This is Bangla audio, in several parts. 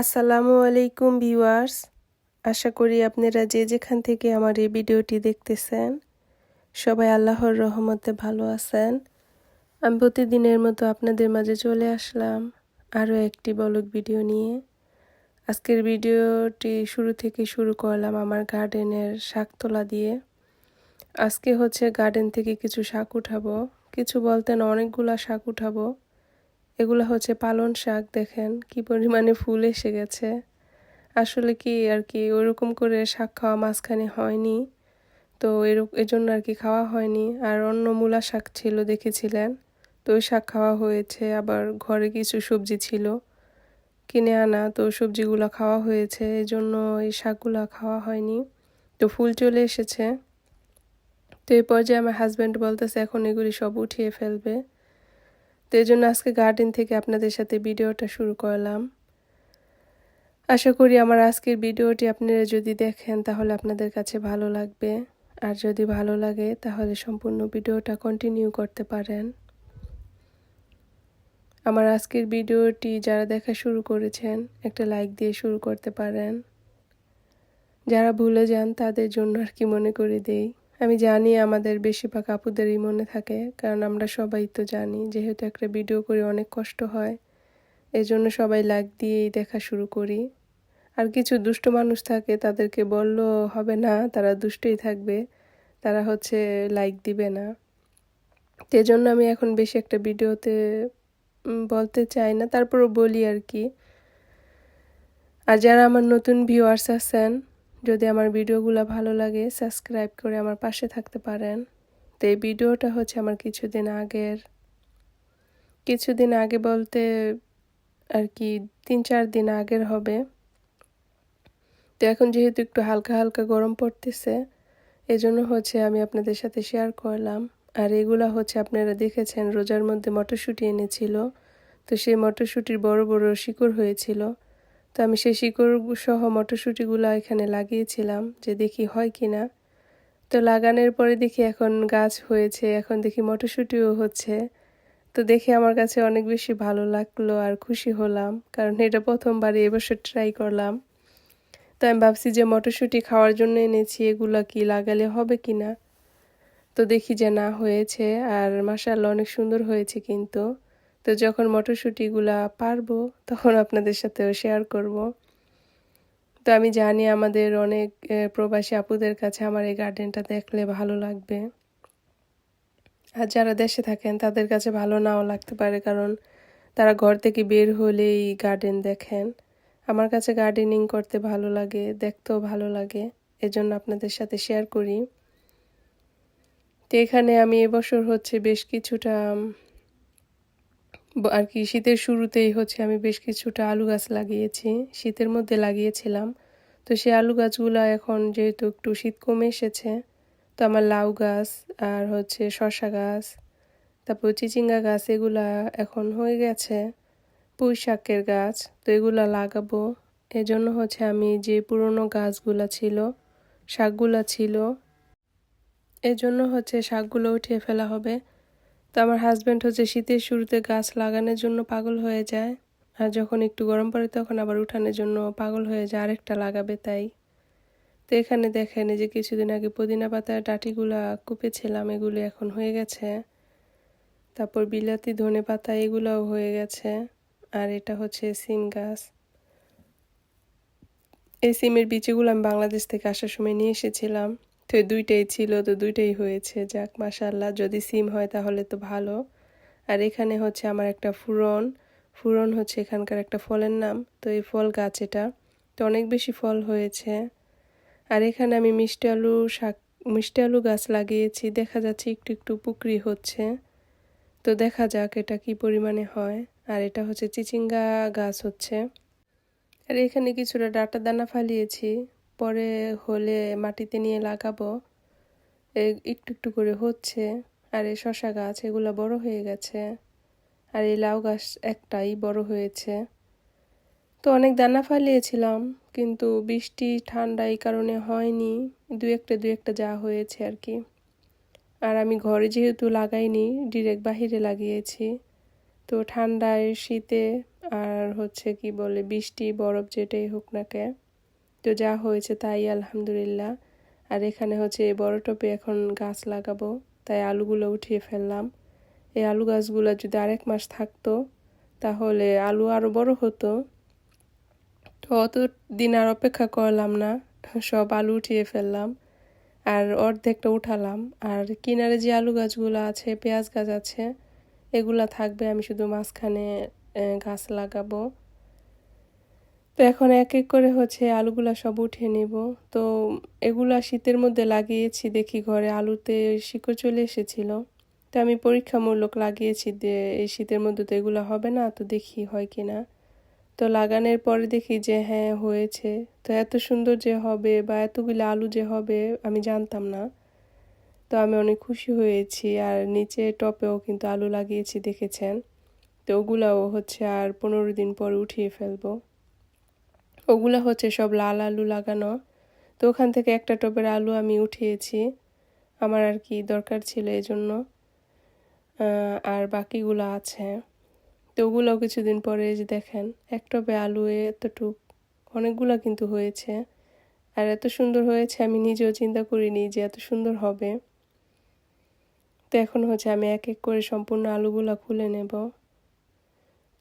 আসসালামু আলাইকুম ভিউয়ার্স। আশা করি আপনারা যে যেখান থেকে আমার এই ভিডিওটি দেখতেছেন, সবাই আল্লাহর রহমতে ভালো আছেন। আমি প্রতিদিনের মতো আপনাদের মাঝে চলে আসলাম আরও একটি বলক ভিডিও নিয়ে। আজকের ভিডিওটি শুরু থেকে শুরু করলাম আমার গার্ডেনের শাক তোলা দিয়ে। আজকে হচ্ছে গার্ডেন থেকে কিছু শাক উঠাবো। কিছু বলতেন অনেকগুলা শাক উঠাবো। এগুলো হচ্ছে পালন শাক, দেখেন কি পরিমাণে ফুল এসে গেছে। আসলে কি আর কি, ওরকম করে শাক খাওয়া মাঝখানে হয়নি। তো এর জন্য আর কি খাওয়া হয়নি। আর অন্য মূলা শাক ছিল, দেখেছিলেন? তো ওই শাক খাওয়া হয়েছে, আবার ঘরে কিছু সবজি ছিল কিনে আনা, তো সবজিগুলো খাওয়া হয়েছে এই জন্য এই শাকগুলো খাওয়া হয়নি। তো ফুল চলে এসেছে। তো এই পর্যায়ে আমার হাজব্যান্ড বলতেছে, এখন এগুলি সব উঠিয়ে ফেলবে। তো এই জন্য আজকে গার্ডেন থেকে আপনাদের সাথে ভিডিওটা শুরু করলাম। আশা করি আমার আজকের ভিডিওটি আপনারা যদি দেখেন, তাহলে আপনাদের কাছে ভালো লাগবে। আর যদি ভালো লাগে, তাহলে সম্পূর্ণ ভিডিওটা কন্টিনিউ করতে পারেন। আমার আজকের ভিডিওটি যারা দেখা শুরু করেছেন, একটা লাইক দিয়ে শুরু করতে পারেন। যারা ভুলে যান, তাদের জন্য আর কি মনে করে দেই। আমি জানি আমাদের বেশিরভাগ আপুদেরই মনে থাকে, কারণ আমরা সবাই তো জানি, যেহেতু একটা ভিডিও করে অনেক কষ্ট হয়। এই জন্য সবাই লাইক দিয়েই দেখা শুরু করি। আর কিছু দুষ্ট মানুষ থাকে, তাদেরকে বলল হবে না, তারা দুষ্টই থাকবে, তারা হচ্ছে লাইক দিবে না। তো জন্য আমি এখন বেশি একটা ভিডিওতে বলতে চাই না, তারপরও বলি আর কি। আর যারা আমার নতুন ভিউয়ার্স আছেন যদি আমার ভিডিওগুলো ভালো লাগে, সাবস্ক্রাইব করে আমার পাশে থাকতে পারেন। তো এই ভিডিওটা হচ্ছে আমার কিছুদিন আগের। কিছুদিন আগে বলতে আর কি তিন চার দিন আগের হবে। তো এখন যেহেতু একটু হালকা হালকা গরম পড়তেছে, এজন্য হচ্ছে আমি আপনাদের সাথে শেয়ার করলাম। আর এগুলা হচ্ছে আপনারা দেখেছেন, রোজার মধ্যে মটরশুঁটি এনেছিল। তো সেই মটরশুঁটির বড় বড় শিকড় হয়েছিল। তো আমি সেই শিকড় সহ মটরশুঁটিগুলো এখানে লাগিয়েছিলাম যে দেখি হয় কি না তো লাগানোর পরে দেখি এখন গাছ হয়েছে, এখন দেখি মটরশুঁটিও হচ্ছে। তো দেখে আমার কাছে অনেক বেশি ভালো লাগল আর খুশি হলাম, কারণ এটা প্রথমবারই এবছর ট্রাই করলাম। তো আমি ভাবছি যে মটরশুঁটি খাওয়ার জন্য এনেছি, এগুলো কি লাগালে হবে কি না তো দেখি যে না হয়েছে, আর মাসাল্লাহ অনেক সুন্দর হয়েছে কিন্তু। তো যখন মটরশুঁটিগুলা পারব, তখন আপনাদের সাথেও শেয়ার করব। তো আমি জানি আমাদের অনেক প্রবাসী আপুদের কাছে আমার এই গার্ডেনটা দেখলে ভালো লাগবে। আর যারা দেশে থাকেন, তাদের কাছে ভালো নাও লাগতে পারে, কারণ তারা ঘর থেকে বের হলেই গার্ডেন দেখেন। আমার কাছে গার্ডেনিং করতে ভালো লাগে, দেখতেও ভালো লাগে, এজন্য আপনাদের সাথে শেয়ার করি। তো এখানে আমি এবছর হচ্ছে বেশ কিছুটা আর কি, শীতের শুরুতেই হচ্ছে আমি বেশ কিছুটা আলু গাছ লাগিয়েছি, শীতের মধ্যে লাগিয়েছিলাম। তো সেই আলু গাছগুলো এখন যেহেতু একটু শীত কমে এসেছে, তো আমার লাউ গাছ আর হচ্ছে শশা গাছ, তারপর চিচিঙ্গা গাছ এগুলা এখন হয়ে গেছে, পুঁই শাকের গাছ, তো এগুলা লাগাবো। এজন্য হচ্ছে আমি যে পুরনো গাছগুলা ছিল, শাকগুলা ছিল, এজন্য হচ্ছে শাকগুলো উঠিয়ে ফেলা হবে। তো আমার হাজব্যান্ড হচ্ছে শীতের শুরুতে গাছ লাগানোর জন্য পাগল হয়ে যায়। আর যখন একটু গরম পড়ে তখন আবার উঠানোর জন্য পাগল হয়ে যায়, আরেকটা লাগাবে তাই। তো এখানে দেখেন যে কিছুদিন আগে পুদিনা পাতার ডাটিগুলা কুপেছিলাম, এগুলো এখন হয়ে গেছে। তারপর বিলাতি, ধনে পাতা, এগুলোও হয়ে গেছে। আর এটা হচ্ছে সিম গাছ। এই সিমের বিচিগুলো আমি বাংলাদেশ থেকে আসার সময় নিয়ে এসেছিলাম। তো দুইটাই ছিল, তো দুইটাই হয়েছে। যাক মাসাল্লাহ যদি সিম হয় তাহলে তো ভালো। আর এখানে হচ্ছে আমার একটা ফুরন। ফুরন হচ্ছে এখানকার একটা ফলের নাম, তো এই ফল গাছ এটা। তো অনেক বেশি ফল হয়েছে। আর এখানে আমি মিষ্টি আলু শাক, মিষ্টি আলু গাছ লাগিয়েছি। দেখা যাচ্ছে একটু একটু পুকরি হচ্ছে। তো দেখা যাক এটা কি পরিমাণে হয়। আর এটা হচ্ছে চিচিঙ্গা গাছ হচ্ছে। আর এখানে কিছুটা ডাটা দানা ফালিয়েছি। পরে হলে মাটিতে নিয়ে লাগাবো। একটু একটু করে হচ্ছে। আর এই শশা গাছ, এগুলো বড় হয়ে গেছে। আর এই লাউ গাছ একটাই বড় হয়েছে। তো অনেক দানা ফালিয়েছিলাম, কিন্তু বৃষ্টি, ঠান্ডা এই কারণে হয়নি। দু একটা দু একটা যা হয়েছে আর কি। আর আমি ঘরে যেহেতু লাগাইনি ডিরেক্ট বাহিরে লাগিয়েছি। তো ঠান্ডায় শীতে আর হচ্ছে কি বলে, বৃষ্টি, বরফ যেটাই হোক না কে তো যা হয়েছে তাই আলহামদুলিল্লাহ। আর এখানে হচ্ছে এই বড় টপে এখন গাছ লাগাবো, তাই আলুগুলো উঠিয়ে ফেললাম। এই আলু গাছগুলো যদি আরেক মাস থাকতো, তাহলে আলু আরও বড় হতো। তো অত দিন আর অপেক্ষা করলাম না, সব আলু উঠিয়ে ফেললাম। আর অর্ধেকটা উঠালাম। আর কিনারে যে আলু গাছগুলো আছে, পেঁয়াজ গাছ আছে, এগুলা থাকবে, আমি শুধু মাঝখানে গাছ লাগাবো। তো এখন এক এক করে হচ্ছে আলুগুলা সব উঠিয়ে নেব। তো এগুলা শীতের মধ্যে লাগিয়েছি দেখি ঘরে আলুতে শিকড় চলে এসেছিল। তো আমি পরীক্ষামূলক লাগিয়েছি যে এই শীতের মধ্যে তো এগুলো হবে না, তো দেখি হয় কি না তো লাগানোর পরে দেখি যে হ্যাঁ হয়েছে। তো এত সুন্দর যে হবে বা এতগুলো আলু যে হবে আমি জানতাম না। তো আমি অনেক খুশি হয়েছি আর নিচে টপেও কিন্তু আলু লাগিয়েছি, দেখেছেন? তো ওগুলাও হচ্ছে আর পনেরো দিন পর উঠিয়ে ফেলব। ওগুলো হচ্ছে সব লাল আলু লাগানো। তো ওখান থেকে একটা টপের আলু আমি উঠিয়েছি। আমার আর কি দরকার ছিল এই জন্য আর বাকিগুলো আছে। তো ওগুলোও কিছুদিন পরে যে দেখেন, এক টপে আলু এতটুক, অনেকগুলো কিন্তু হয়েছে। আর এত সুন্দর হয়েছে, আমি নিজেও চিন্তা করিনি যে এত সুন্দর হবে। তো এখন হচ্ছে আমি এক এক করে সম্পূর্ণ আলুগুলো খুলে নেব।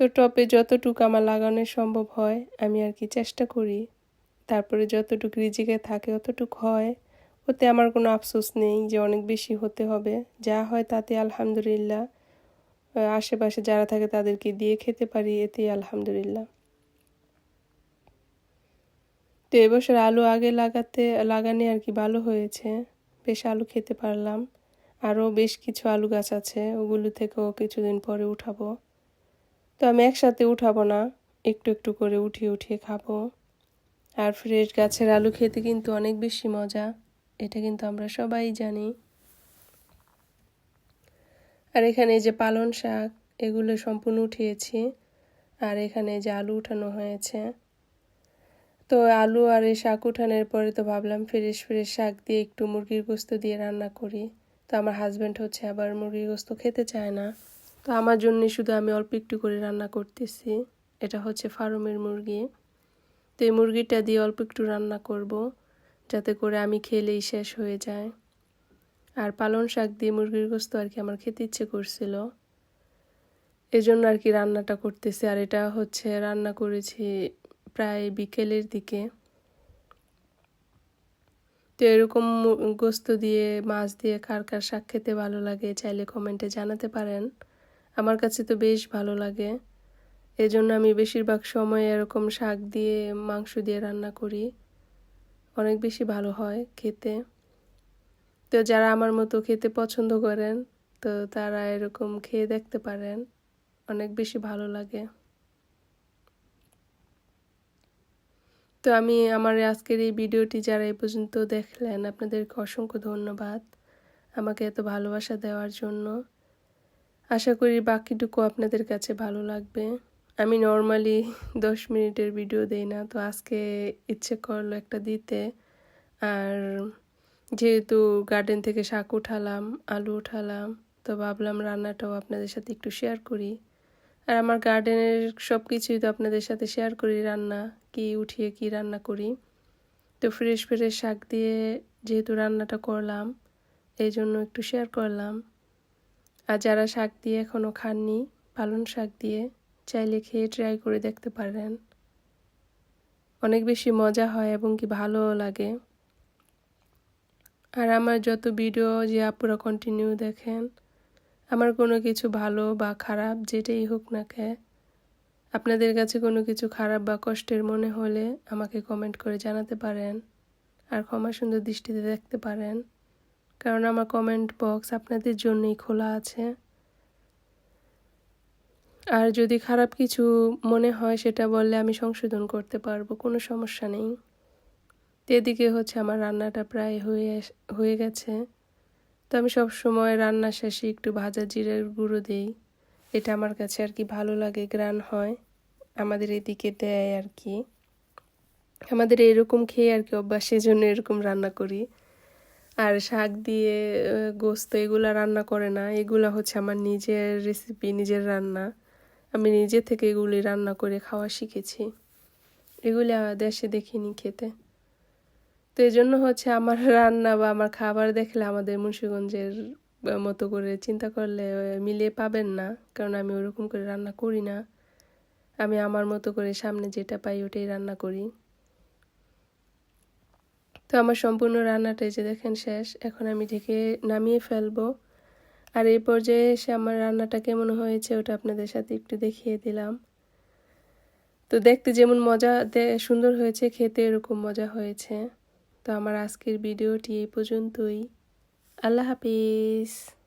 তো টপে যতটুকু আমার লাগানো সম্ভব হয়, আমি আর কি চেষ্টা করি। তারপরে যতটুকু রিজিকে থাকে অতটুকু হয়। ওতে আমার কোনো আফসোস নেই যে অনেক বেশি হতে হবে। যা হয় তাতে আলহামদুলিল্লাহ। আশেপাশে যারা থাকে তাদেরকে দিয়ে খেতে পারি, এতেই আলহামদুলিল্লাহ। তো এবছর আলু আগে লাগাতে, লাগানে আর কি ভালো হয়েছে। বেশ আলু খেতে পারলাম। আরও বেশ কিছু আলু গাছ আছে, ওগুলো থেকেও কিছুদিন পরে উঠাবো। তো আমি একসাথে উঠাবো না। একটু একটু করে উঠিয়ে উঠিয়ে খাব। আর ফ্রেশ গাছের আলু খেতে কিন্তু অনেক বেশি মজা। এটা কিন্তু আমরা সবাই জানি। আর এখানে যে পালন শাক, এগুলো সম্পূর্ণ উঠিয়েছি। আর এখানে যে আলু উঠানো হয়েছে। তো আলু আর এই শাক উঠানোর পরে তো ভাবলাম ফ্রেশ ফ্রেশ শাক দিয়ে একটু মুরগির গোস্ত দিয়ে রান্না করি। তো আমার হাজব্যান্ড হচ্ছে আবার মুরগির গোস্ত খেতে চায় না। তো আমার জন্য শুধু আমি অল্প একটু করে রান্না করতেছি। এটা হচ্ছে ফার্মের মুরগি। তো এই মুরগিটা দিয়ে অল্প একটু রান্না করব, যাতে করে আমি খেলেই শেষ হয়ে যায়। আর পালন শাক দিয়ে মুরগির গোস্ত আর কি আমার খেতে ইচ্ছে করছিল। এজন্য আর কি রান্নাটা করতেছি। আর এটা হচ্ছে রান্না করেছি প্রায় বিকেলের দিকে। তো এরকম গোস্ত দিয়ে, মাছ দিয়ে কার কার শাক খেতে ভালো লাগে চাইলে কমেন্টে জানাতে পারেন। আমার কাছে তো বেশ ভালো লাগে। এজন্য আমি বেশিরভাগ সময় এরকম শাক দিয়ে, মাংস দিয়ে রান্না করি। অনেক বেশি ভালো হয় খেতে। তো যারা আমার মতো খেতে পছন্দ করেন, তো তারা এরকম খেয়ে দেখতে পারেন। অনেক বেশি ভালো লাগে। তো আমি আমার আজকের এই ভিডিওটি যারা এই পর্যন্ত দেখলেন, আপনাদেরকে অসংখ্য ধন্যবাদ। আমাকে এত ভালোবাসা দেওয়ার জন্য। আশা করি বাকিটুকু আপনাদের কাছে ভালো লাগবে। আমি নর্মালি দশ মিনিটের ভিডিও দেই না, তো আজকে ইচ্ছে করল একটা দিতে। আর যেহেতু গার্ডেন থেকে শাক উঠালাম, আলু উঠালাম, তো ভাবলাম রান্নাটাও আপনাদের সাথে একটু শেয়ার করি। আর আমার গার্ডেনের সব কিছুই তো আপনাদের সাথে শেয়ার করি, রান্না কি উঠিয়ে কি রান্না করি। তো ফ্রেশ ফ্রেশ শাক দিয়ে যেহেতু রান্নাটা করলাম, এই জন্য একটু শেয়ার করলাম। আর যারা শাক দিয়ে এখনও খাননি পালন শাক দিয়ে চাইলে খেয়ে ট্রাই করে দেখতে পারেন। অনেক বেশি মজা হয় এবং কি ভালোও লাগে। আর আমার যত ভিডিও যে আপুরা কন্টিনিউ দেখেন, আমার কোনো কিছু ভালো বা খারাপ যেটাই হোক না কে আপনাদের কাছে কোনো কিছু খারাপ বা কষ্টের মনে হলে আমাকে কমেন্ট করে জানাতে পারেন আর ক্ষমা সুন্দর দৃষ্টিতে দেখতে পারেন। কারণ আমার কমেন্ট বক্স আপনাদের জন্যই খোলা আছে। আর যদি খারাপ কিছু মনে হয়, সেটা বললে আমি সংশোধন করতে পারব, কোনো সমস্যা নেই। এদিকে হচ্ছে আমার রান্নাটা প্রায় হয়ে হয়ে গেছে। তো আমি সব সময় রান্না শেষে একটু ভাজা জিরের গুঁড়ো দিই। এটা আমার কাছে আর কি ভালো লাগে গ্রান হয়। আমাদের এদিকে দেয় আর কি। আমাদের এরকম খেয়ে আর কি অভ্যাস, সেজন্য এরকম রান্না করি। আর শাক দিয়ে গোস্ত এগুলা রান্না করে না। এগুলা হচ্ছে আমার নিজের রেসিপি নিজের রান্না। আমি নিজে থেকে এগুলি রান্না করে খাওয়া শিখেছি। এগুলি দেশে দেখিনি খেতে। তো এই জন্য হচ্ছে আমার রান্না বা আমার খাবার দেখলে আমাদের মুন্সীগঞ্জের মতো করে চিন্তা করলে মিলিয়ে পাবেন না। কারণ আমি ওরকম করে রান্না করি না। আমি আমার মতো করে সামনে যেটা পাই ওটাই রান্না করি। তো আমার সম্পূর্ণ রান্নাটা এই যে দেখেন শেষ। এখন আমি ঢেকে নামিয়ে ফেলব। আর এই পর্যায়ে এসে আমার রান্নাটা কেমন হয়েছে ওটা আপনাদের সাথে একটু দেখিয়ে দিলাম। তো দেখতে যেমন মজা সুন্দর হয়েছে, খেতে এরকম মজা হয়েছে। তো আমার আজকের ভিডিওটি এই পর্যন্তই। আল্লাহ হাফিজ।